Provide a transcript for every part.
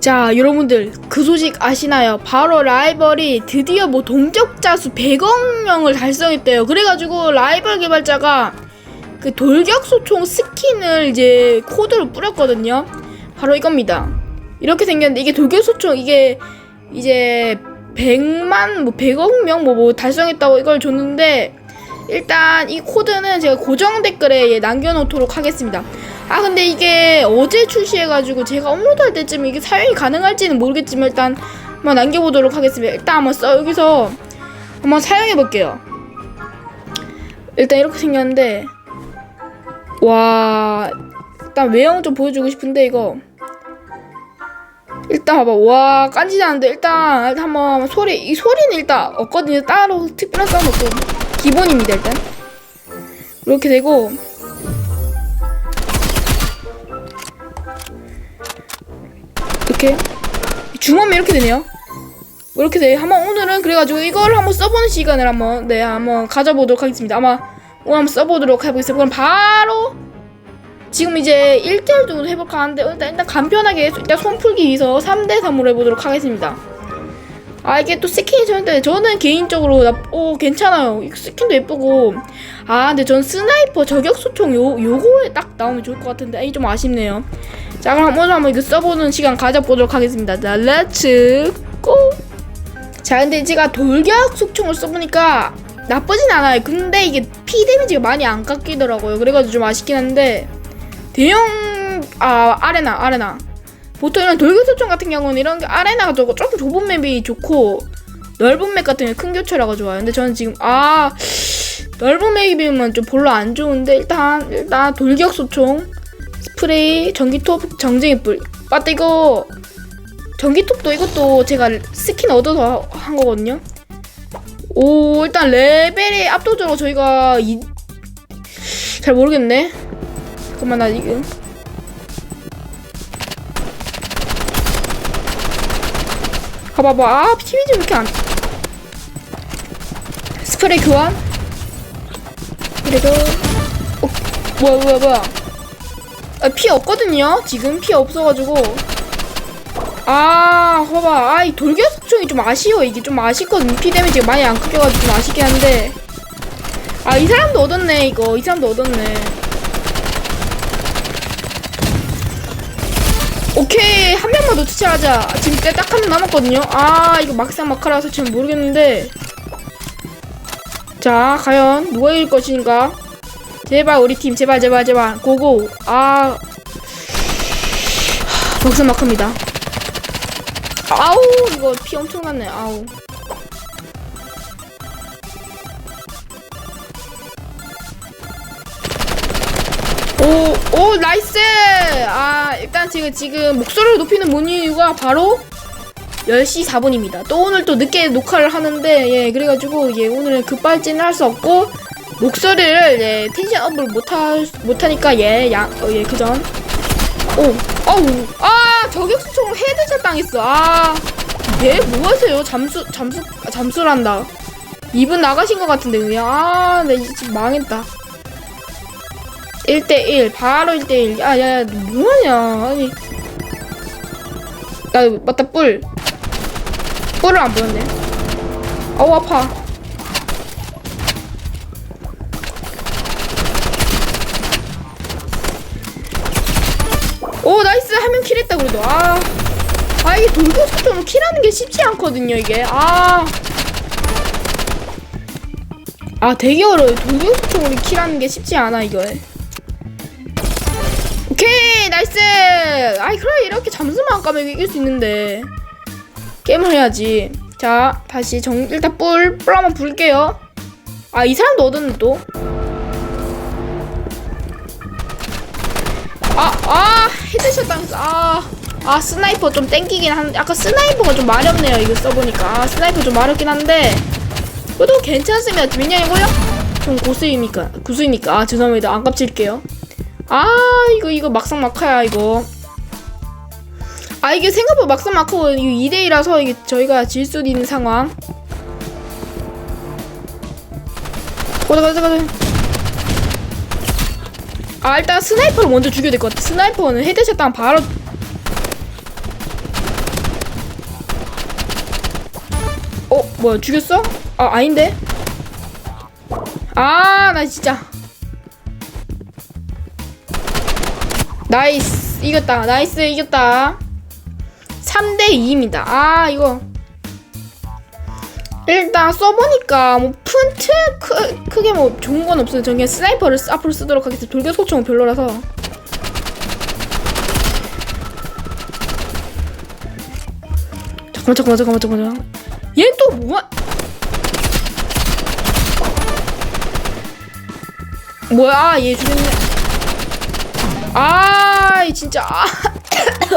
자 여러분들 그 소식 아시나요? 바로 라이벌이 드디어 뭐 동접자 수 100억 명을 달성했대요. 그래가지고 라이벌 개발자가 그 돌격소총 스킨을 이제 코드로 뿌렸거든요. 바로 이겁니다. 이렇게 생겼는데 이게 돌격소총 이게 이제 100만 뭐 100억 명뭐 뭐 달성했다고 이걸 줬는데 일단 이 코드는 제가 고정 댓글에 예, 남겨놓도록 하겠습니다. 아 근데 이게 어제 출시해가지고 제가 업로드할 때쯤 이게 사용이 가능할지는 모르겠지만 일단 한번 남겨보도록 하겠습니다. 일단 한번 써 여기서 한번 사용해볼게요. 일단 이렇게 생겼는데 와 일단 외형 좀 보여주고 싶은데 이거 일단 봐봐 와 깐지지 일단, 일단 한번 소리 이 소리는 일단 없거든요 따로 특별한 사운드 없고 기본입니다 일단. 이렇게 되고. 이렇게. 주머니 이렇게 되네요. 이렇게 돼. 한번 오늘은 그래가지고 이걸 한번 써보는 시간을 한번 네 한번 가져보도록 하겠습니다. 아마 오늘 한번 써보도록 해보겠습니다. 그럼 바로 지금 이제 1대1 정도 해볼까 하는데 일단, 일단 간편하게 일단 손 풀기 위해서 3대3으로 해보도록 하겠습니다 아 이게 또 스킨이 저한테 저는 개인적으로 나, 오 괜찮아요. 이 스킨도 예쁘고. 아 근데 전 스나이퍼 저격소총 요 요거에 딱 나오면 좋을 것 같은데. 이좀 아쉽네요. 자 그럼 오늘 한번 이거 써보는 시간 가져보도록 하겠습니다. 자 렛츠 고자 근데 제가 돌격 소총을 써보니까 나쁘진 않아요. 근데 이게 피 데미지가 많이 안 깎이더라고요. 그래가지고 좀 아쉽긴 한데. 대형 아 아레나 아레나 보통 이런 돌격소총 같은 경우는 이런 게 아레나가 조금 조금 좁은 맵이 좋고 넓은 맵 같은 경우 큰 교체라가 좋아요. 근데 저는 지금 아 넓은 맵이면 좀 별로 안 좋은데 일단 일단 돌격 소총 스프레이 전기톱 정쟁이불. 맞다 이거. 전기톱도 이것도 제가 스킨 얻어서 한 거거든요. 오 일단 레벨이 압도적으로 저희가 이... 잘 모르겠네. 잠깐만 나 지금 가봐봐. 아왜 이렇게 안 스프레이 교환? 그래도 어, 뭐야 뭐야 뭐야. 아, 피 없거든요? 지금 피 없어가지고. 아 봐봐. 아이 돌격 속성이 좀 아쉬워. 이게 좀 아쉽거든 피 데미지가 많이 안 깎여가지고 좀 아쉽긴 한데. 아 이 사람도 얻었네 이거. 이 사람도 얻었네 오케이 한 명만 더 투치하자. 지금 딱 한 명 남았거든요. 아 이거 막상 막하라서 지금 모르겠는데. 자 과연 누가 이길 것인가? 제발 우리 팀 제발 제발 제발. 고고. 아. 하, 막상 막합니다. 아우 이거 피 엄청 났네. 아우 오, 오, 나이스! 아, 일단 제가 지금 목소리를 높이는 본 이유가 바로 10시 4분입니다. 또 오늘 또 늦게 녹화를 하는데, 예, 그래가지고, 예, 오늘은 급발진을 할 수 없고, 목소리를, 예, 텐션업을 못할, 못하니까, 예, 양, 어, 예, 그전. 오, 어우, 아, 저격수총으로 헤드샷 당했어. 아, 얘 뭐하세요? 잠수, 잠수, 아, 잠수란다. 이분 나가신 것 같은데, 그냥. 아, 나 이제 지금 망했다. 1대1 바로 1대1 야야야 뭐하냐. 아니. 야 맞다 뿔. 뿔을 안 보였네. 어우 아파. 오 나이스. 한 명 킬했다 그래도. 아, 아 이게 돌격 소총으로 킬하는 게 쉽지 않거든요 이게. 아. 아 되게 어려워요 돌격 소총으로 킬하는 게 쉽지 않아 이거. 오 아이 그래 이렇게 잠수만 안 까면 이길 수 있는데 게임을 해야지 자 다시 정 일단 뿔, 뿔 한번 불게요 아 이 사람도 얻었네 또 아, 아, 헤드샷 당했어. 아, 아, 스나이퍼 좀 땡기긴 한, 아까 스나이퍼가 좀 마렵네요. 이거 써보니까. 아, 스나이퍼 좀 마렵긴 한데, 그래도 괜찮습니다. 왜냐고요? 좀 고수이니까, 구수이니까. 아, 죄송합니다. 안 깝칠게요. 아 이거 이거 막상 막하야 이거 아 이게 생각보다 막상 막고 2대2라서 이게 저희가 질 수도 있는 상황 가자 가자 가자 아 일단 스나이퍼를 먼저 죽여야 될 것 같아 스나이퍼는 헤드샷 당 바로 어? 뭐야 죽였어? 아 아닌데? 아 나 진짜 나이스 이겼다 나이스 이겼다 3대 2입니다. 아 이거. 일단 써보니까 뭐 푼트 크, 크게 뭐 좋은 건 없어요. 저는 스나이퍼를 쓰- 앞으로 쓰도록 하겠습니다. 돌격 소총은 별로라서. 잠깐만 잠깐만 잠깐만 잠깐만 얘또 뭐야? 뭐야? 얘 죽였네. 아 진짜. 아,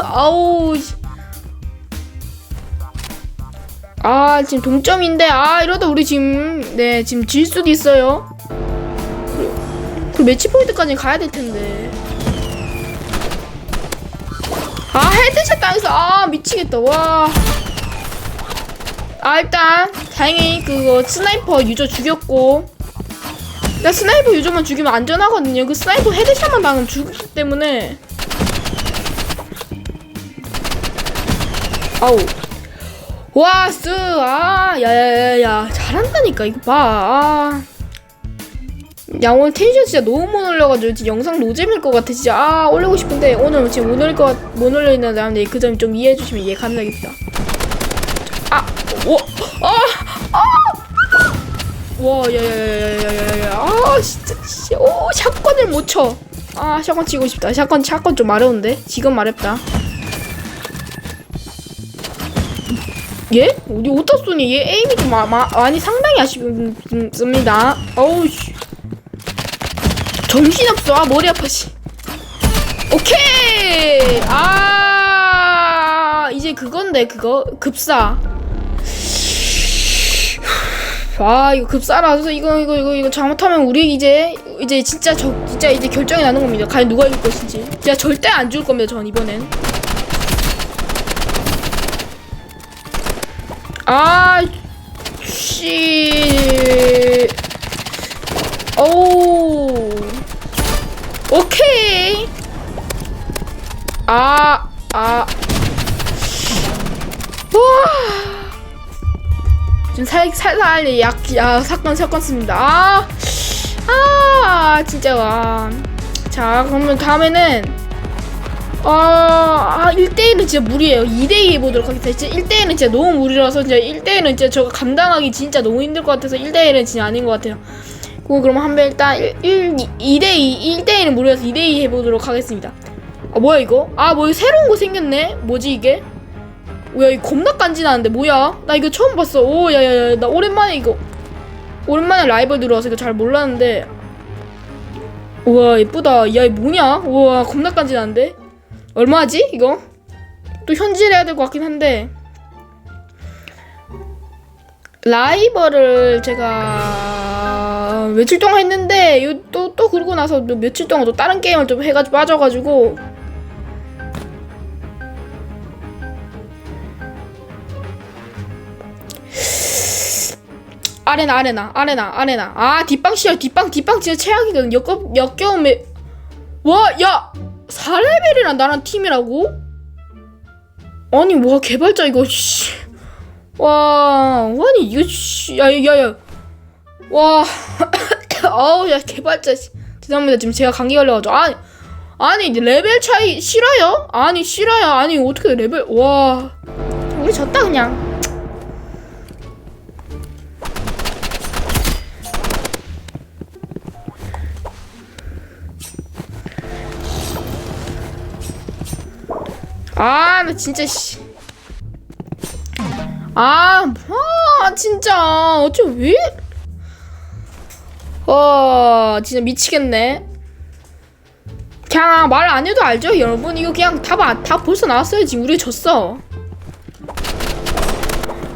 아우 아 지금 동점인데 아 이러다 우리 지금 네 지금 질 수도 있어요. 그 매치 포인트까지 가야 될 텐데. 아 헤드샷 당해서 아 미치겠다. 와. 아 일단 다행히 그거 스나이퍼 유저 죽였고. 나 스나이퍼 유저만 죽이면 안전하거든요. 그 스나이퍼 헤드샷만 당하면 죽기 때문에. 아우 와, 쓰, 아, 야 야 야 야, 잘한다니까 이거 봐. 아. 야 오늘 텐션 진짜 너무 못 올려가지고 진짜 영상 노잼일 것 같아 진짜 아 올리고 싶은데 오늘 지금 못 올릴 것못 올리는 사람들 그 점 좀 이해해 주시면 이해 감사하겠다. 아, 와, 아, 아, 와, 야 야 야 야 야 야 야, 아 진짜, 씨, 오 샷건을 못 쳐. 아 샷건 치고 싶다. 샷건 샷건 좀 어려운데 지금 말했다. 얘? 어디 어디다 쏘니? 얘 에임이 좀 마, 마, 많이 상당히 아쉽습니다. 어우 씨. 정신없어. 아 머리 아파 씨. 오케이. 아 이제 그건데 그거 급사. 아 이거 급사라서 이거 이거 이거 이거 잘못하면 우리 이제 이제 진짜 저 진짜 이제 결정이 나는 겁니다. 과연 누가 이길 것인지. 진짜 절대 안 죽을 겁니다. 전 이번엔. 아, 씨. 오. 오케이. 아, 아. 와. 지금 살, 살살 약, 야, 사건, 사건 씁니다. 아, 아, 진짜, 와. 자, 그러면 다음에는 아, 아 1대1은 진짜 무리예요. 2대2 해보도록 하겠습니다. 진짜 1대1은 진짜 너무 무리라서 진짜 1대1은 진짜 저거 감당하기 진짜 너무 힘들 것 같아서 1대1은 진짜 아닌 것 같아요. 그럼 그럼 한번 일단 1, 1, 2대2, 1대1은 무리라서 2대2 해보도록 하겠습니다. 아, 뭐야 이거? 아, 뭐 이거 새로운 거 생겼네? 뭐지 이게? 뭐야 이거 겁나 간지나는데 뭐야? 나 이거 처음 봤어. 오, 야야야, 나 오랜만에 이거 오랜만에 라이벌 들어와서 이거 잘 몰랐는데 우와 예쁘다. 야, 이거 뭐냐? 우와 겁나 간지나는데? 얼마지 이거? 또 현질해야 될 것 같긴 한데. 라이벌을 제가 며칠 동안 했는데 또또 또 그러고 나서 또 며칠 동안 또 다른 게임을 좀 해가지고 빠져가지고. 아레나 아레나 아레나 아레나. 아 뒷방 시절 뒷방 뒷방 진짜 최악이거든. 역겨 역겨움에 와야 4레벨이랑 나랑 팀이라고? 아니 와 개발자 이거 씨. 와 아니 이거 씨. 야야야 와 아우 야 개발자 씨. 죄송합니다 지금 제가 감기 걸려가지고 아니 아니 레벨 차이 싫어요? 아니 싫어요 아니 어떻게 레벨 와 우리 졌다 그냥 아, 나 진짜 씨. 아, 아, 진짜 어째 왜? 어, 진짜 미치겠네. 그냥 말 안 해도 알죠, 여러분? 이거 그냥 답, 아- 답 벌써 나왔어요. 지금 우리 졌어.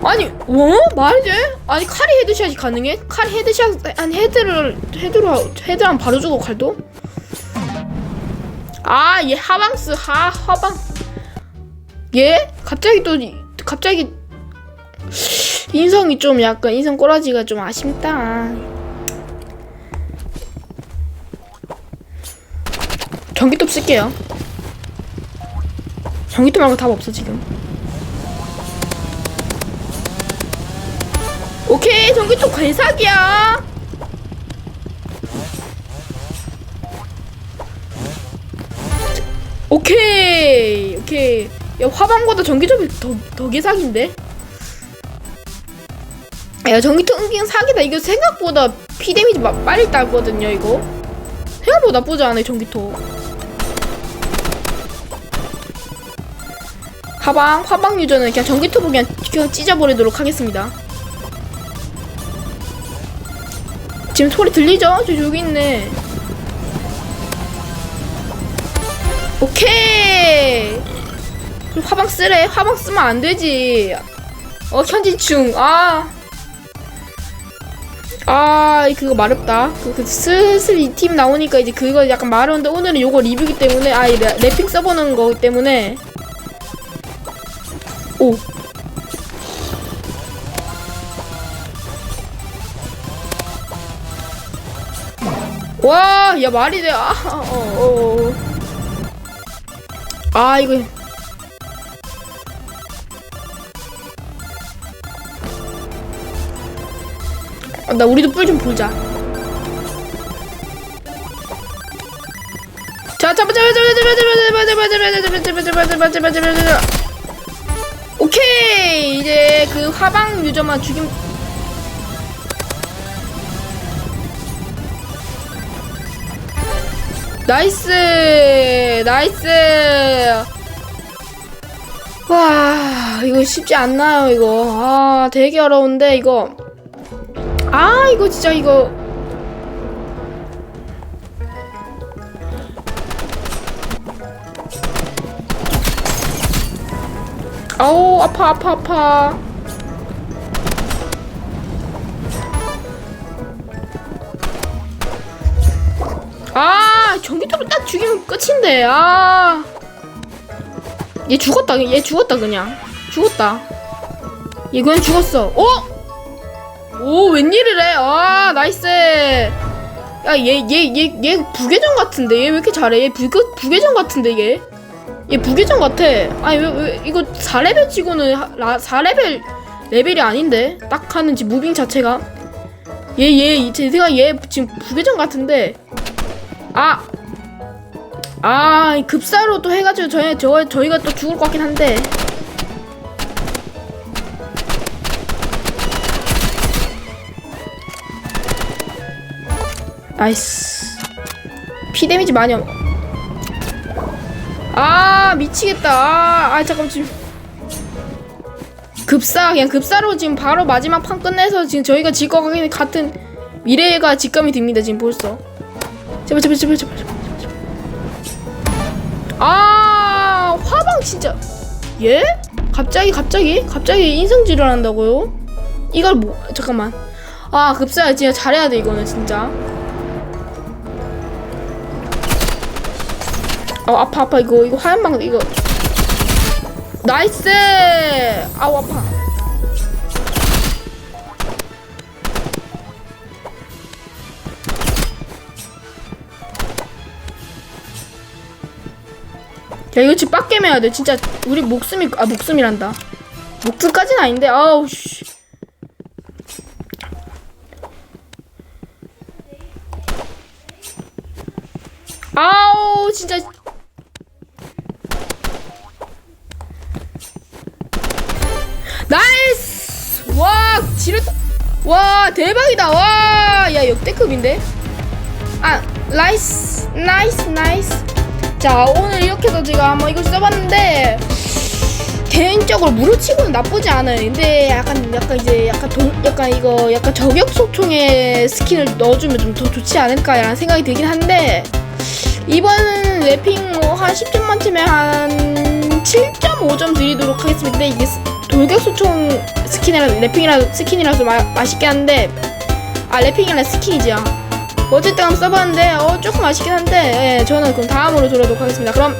아니, 어? 말이 돼? 아니 칼이 헤드샷이 가능해? 칼 헤드샷 한 헤드를 헤드로 헤드랑 바로 주고 칼도? 아, 얘 하방스 하 하방. 얘 갑자기 또 이- 갑자기 인성이 좀 약간 인성 꼬라지가 좀 아쉽다. 전기톱 쓸게요. 전기톱 말고 답 없어 지금. 오케이 전기톱 개사기야 오케이 오케이 야 화방보다 전기톱이 더, 더 개사기인데? 야 전기톱 은근 사기다. 이거 생각보다 피 데미지 마- 빨리 따거든요 이거. 생각보다 나쁘지 않아 전기톱. 화방 화방 유저는 그냥 전기톱을 그냥, 그냥 찢어버리도록 하겠습니다. 지금 소리 들리죠? 저 여기 있네. 오케이 그리고 화방 쓰래 화방 쓰면 안 되지 어 현진충 아 아, 그거 마렵다. 그, 그 슬슬 이 팀 나오니까 이제 그거 약간 마려운데 오늘은 요거 리뷰기 때문에 아, 이 랩- 랩핑 써보는 거기 때문에 오. 와, 야 말이 돼. 아, 어, 어, 어. 아, 이거 아, 나 우리도 뿔 좀 보자. 자, 잡아, 잡아, 잡아, 잡아, 잡아, 잡아, 잡아, 잡아, 잡아, 잡아, 잡아, 잡아, 잡아, 잡아. 오케이, 이제 그 화방 유저만 죽임. 나이스, 나이스. 와, 이거 쉽지 않나요, 이거. 아, 되게 어려운데 이거. 아 이거 진짜 이거. 아우 아파 아파 아파. 아 전기톱을 딱 죽이면 끝인데 아 얘 죽었다 얘 죽었다 그냥. 죽었다. 얘 그냥 죽었어. 어? 오 웬일이래? 아 나이스. 야 얘 얘 얘 얘 부계정 같은데? 얘 왜 이렇게 잘해? 얘 부계, 부계정 같은데 얘? 얘 부계정 같아. 아니 왜, 왜 이거 4레벨 치고는 하- 라, 4레벨 레벨이 아닌데? 딱 하는 지 무빙 자체가? 얘 얘제 생각 얘 지금 부계정 같은데? 아! 아, 이 급사로 또 해가지고 저희 저 저희가 또 죽을 것 같긴 한데 나이스 피 데미지 많이 없... 아 미치겠다. 아, 아 잠깐 지금. 급사 그냥 급사로 지금 바로 마지막 판 끝내서 지금 저희가 질 것 같은 미래가 직감이 듭니다 지금 벌써. 제발 제발 제발 제발 제발 제발. 아 화방 진짜. 예? 갑자기 갑자기? 갑자기 인성질을 한다고요? 이걸 뭐 잠깐만. 아 급사 진짜 잘해야 돼 이거는 진짜 어 아파 아파. 이거 이거 화염방 이거. 나이스! 아우 아파. 야 이거 지금 빡게임 해야 돼. 진짜 우리 목숨이 아 목숨이란다. 목숨까지는 아닌데 아우 씨. 아우 진짜 와 대박이다. 와야 역대급인데? 아 나이스 나이스 나이스. 자 오늘 이렇게 해서 제가 한번 이걸 써봤는데 개인적으로 무료치고는 나쁘지 않아요. 근데 약간 약간 이제 약간 동 약간 이거 약간 저격 소총의 스킨을 넣어주면 좀 더 좋지 않을까라는 생각이 들긴 한데 이번 랩핑 뭐 한 10점 만점에 한 7.5점 드리도록 하겠습니다. 근데 이게 스- 돌격 소총 스킨이라 랩핑이라 스킨이라서 마, 맛있긴 한데 아 랩핑이라 스킨이죠. 어쨌든 한번 써봤는데 어 조금 아쉽긴 한데 예, 저는 그럼 다음으로 돌아오도록 하겠습니다. 그럼